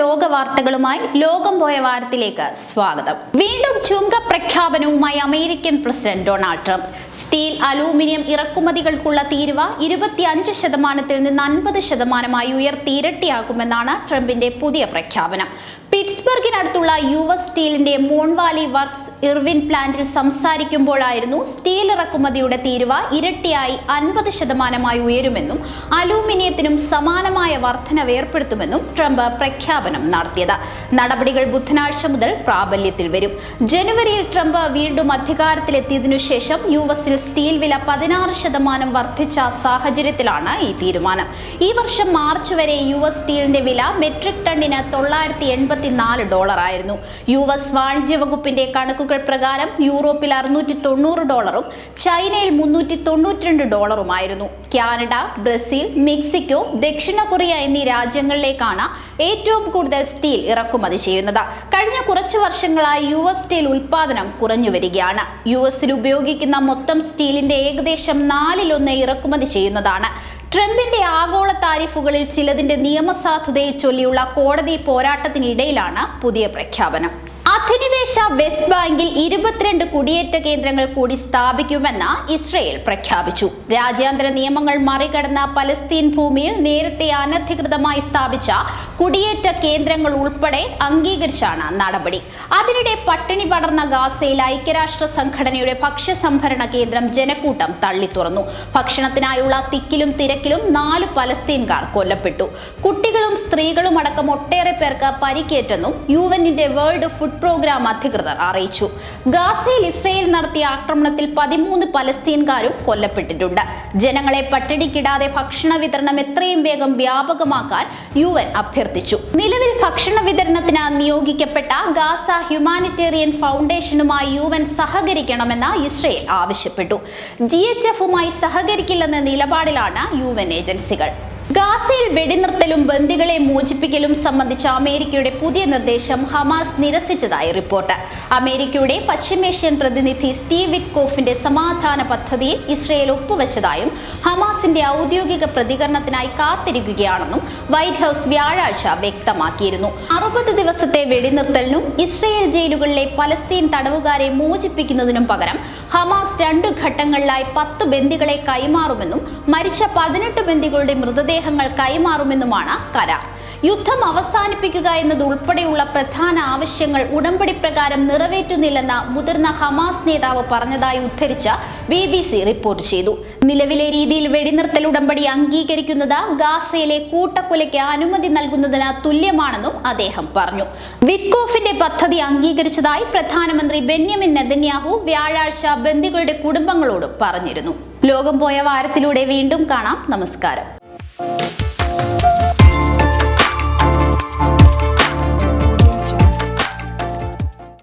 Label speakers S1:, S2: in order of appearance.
S1: ലോക വാർത്തകളുമായി ലോകം പോയ വാരത്തിലേക്ക് സ്വാഗതം. വീണ്ടും ചുങ്ക പ്രഖ്യാപനവുമായി American president Donald Trump. Steel aluminium ഇറക്കുമതികൾക്കുള്ള തീരുവ ഇരുപത്തിയഞ്ച് ശതമാനത്തിൽ നിന്ന് അൻപത് ശതമാനമായി ഉയർത്തി ഇരട്ടിയാകുമെന്നാണ് ട്രംപിന്റെ പുതിയ പ്രഖ്യാപനം. പിറ്റ്സ്ബർഗിനടുത്തുള്ള യു എസ് സ്റ്റീലിന്റെ മോൺവാലി വർക്ക്സ് ഇർവിൻ പ്ലാന്റിൽ സംസാരിക്കുമ്പോഴായിരുന്നു സ്റ്റീൽ ഇറക്കുമതിയുടെ തീരുവ ഇരട്ടിയായി അൻപത് ശതമാനമായി ഉയരുമെന്നും അലൂമിനിയത്തിനും സമാനമായ വർധനവ് ഏർപ്പെടുത്തുമെന്നും ട്രംപ് പ്രഖ്യാപനം നടത്തിയത്. നടപടികൾ ബുധനാഴ്ച മുതൽ പ്രാബല്യത്തിൽ വരും. ജനുവരിയിൽ ട്രംപ് വീണ്ടും അധികാരത്തിലെത്തിയതിനു ശേഷം യു എസിൽ സ്റ്റീൽ വില പതിനാറ് ശതമാനം വർദ്ധിച്ച സാഹചര്യത്തിലാണ് ഈ തീരുമാനം. ഈ വർഷം മാർച്ച് വരെ യു എസ് സ്റ്റീലിന്റെ വില മെട്രിക് ടണ്ണിന് തൊള്ളായിരത്തി എൺപത്തിനാല് ഡോളറായിരുന്നു. യു എസ് വാണിജ്യ വകുപ്പിന്റെ കണക്കുകൾ പ്രകാരം യൂറോപ്പിൽ അറുന്നൂറ്റി തൊണ്ണൂറ് ഡോളറും ചൈനയിൽ മുന്നൂറ്റി തൊണ്ണൂറ്റിരണ്ട് ഡോളറുമായിരുന്നു. കാനഡ ബ്രസീൽ മെക്സിക്കോ ദക്ഷിണ കൊറിയ എന്നീ രാജ്യങ്ങളിലേക്കാണ് ഏറ്റവും കൂടുതൽ സ്റ്റീൽ ഇറക്കുമതി ചെയ്യുന്നത്. കഴിഞ്ഞ കുറച്ചു വർഷങ്ങളായി യു എസ് സ്റ്റീൽ ഉൽപാദനം കുറഞ്ഞു വരികയാണ്. യു എസിൽ ഉപയോഗിക്കുന്ന മൊത്തം സ്റ്റീലിന്റെ ഏകദേശം നാലിലൊന്ന് ഇറക്കുമതി ചെയ്യുന്നതാണ്. ട്രംപിന്റെ ആഗോള താരിഫുകളിൽ ചിലതിന്റെ നിയമസാധുതയെ ചൊല്ലിയുള്ള കോടതി പോരാട്ടത്തിനിടയിലാണ് പുതിയ പ്രഖ്യാപനം. അധിനിവേശ വെസ്റ്റ് ബാങ്കിൽ ഇരുപത്തിരണ്ട് കുടിയേറ്റ കേന്ദ്രങ്ങൾ കൂടി സ്ഥാപിക്കുമെന്ന് ഇസ്രയേൽ പ്രഖ്യാപിച്ചു. രാജ്യാന്തര നിയമങ്ങൾ മറികടന്ന പലസ്തീൻ ഭൂമിയിൽ നേരത്തെ അനധികൃതമായി സ്ഥാപിച്ച കുടിയേറ്റ കേന്ദ്രങ്ങൾ ഉൾപ്പെടെ അംഗീകരിച്ചാണ് നടപടി. അതിനിടെ പട്ടിണി പടർന്ന ഗാസയിൽ ഐക്യരാഷ്ട്ര സംഘടനയുടെ ഭക്ഷ്യസംഭരണ കേന്ദ്രം ജനക്കൂട്ടം തള്ളി തുറന്നു. ഭക്ഷണത്തിനായുള്ള തിക്കിലും തിരക്കിലും നാല് പലസ്തീൻകാർ കൊല്ലപ്പെട്ടു. കുട്ടികളും സ്ത്രീകളും അടക്കം ഒട്ടേറെ പേർക്ക് പരിക്കേറ്റെന്നും യു എന്നിന്റെ വേൾഡ് ഫുഡ് പ്രോഗ്രാം അധികൃതർ അറിയിച്ചു. ഗാസയിൽ ഇസ്രയേൽ നടത്തിയ ആക്രമണത്തിൽ പതിമൂന്ന് പലസ്തീൻകാരും കൊല്ലപ്പെട്ടിട്ടുണ്ട്. ജനങ്ങളെ പട്ടിണിക്കിടാതെ ഭക്ഷണ വിതരണം എത്രയും വേഗം വ്യാപകമാക്കാൻ യു എൻ അഭ്യർത്ഥിച്ചു. നിലവിൽ ഭക്ഷണ വിതരണത്തിന് നിയോഗിക്കപ്പെട്ട ഗാസ ഹ്യൂമാനിറ്റേറിയൻ ഫൗണ്ടേഷനുമായി യു എൻ സഹകരിക്കണമെന്ന് ഇസ്രയേൽ ആവശ്യപ്പെട്ടു. ജി എച്ച് എഫുമായി സഹകരിക്കില്ലെന്ന നിലപാടിലാണ് യു എൻ ഏജൻസികൾ. ഗാസയിൽ വെടിനിർത്തലും ബന്ദികളെ മോചിപ്പിക്കലും സംബന്ധിച്ച അമേരിക്കയുടെ പുതിയ നിർദ്ദേശം ഹമാസ് നിരസിച്ചതായി റിപ്പോർട്ട്. അമേരിക്കയുടെ പശ്ചിമേഷ്യൻ പ്രതിനിധി സ്റ്റീവ് വിക്കോഫിന്റെ സമാധാന പദ്ധതിയിൽ ഇസ്രയേൽ ഒപ്പുവെച്ചതായും ഹമാസിന്റെ ഔദ്യോഗിക പ്രതികരണത്തിനായി കാത്തിരിക്കുകയാണെന്നും വൈറ്റ് ഹൗസ് വ്യാഴാഴ്ച വ്യക്തമാക്കിയിരുന്നു. അറുപത് ദിവസത്തെ വെടിനിർത്തലിനും ഇസ്രയേൽ ജയിലുകളിലെ പലസ്തീൻ തടവുകാരെ മോചിപ്പിക്കുന്നതിനും പകരം ഹമാസ് രണ്ടു ഘട്ടങ്ങളിലായി പത്ത് ബന്ദികളെ കൈമാറുമെന്നും മരിച്ച പതിനെട്ട് ബന്ദികളുടെ മൃതദേഹങ്ങൾ കൈമാറുമെന്നുമാണ് കരാർ. യുദ്ധം അവസാനിപ്പിക്കുക എന്നതുൾപ്പെടെയുള്ള പ്രധാന ആവശ്യങ്ങൾ ഉടമ്പടി പ്രകാരം നിറവേറ്റുന്നില്ലെന്ന് മുതിർന്ന ഹമാസ് നേതാവ് പറഞ്ഞതായി ഉദ്ധരിച്ച ബി ബി സി റിപ്പോർട്ട് ചെയ്തു. നിലവിലെ രീതിയിൽ വെടിനിർത്തൽ ഉടമ്പടി അംഗീകരിക്കുന്നത് ഗാസയിലെ കൂട്ടക്കൊലയ്ക്ക് അനുമതി നൽകുന്നതിന് തുല്യമാണെന്നും അദ്ദേഹം പറഞ്ഞു. വിറ്റ്കോഫിന്റെ പദ്ധതി അംഗീകരിച്ചതായി പ്രധാനമന്ത്രി ബെന്യമിൻ നെതന്യാഹു വ്യാഴാഴ്ച ബന്ദികളുടെ കുടുംബങ്ങളോടും പറഞ്ഞിരുന്നു. ലോകം പോയ വാരത്തിലൂടെ വീണ്ടും കാണാം. നമസ്കാരം.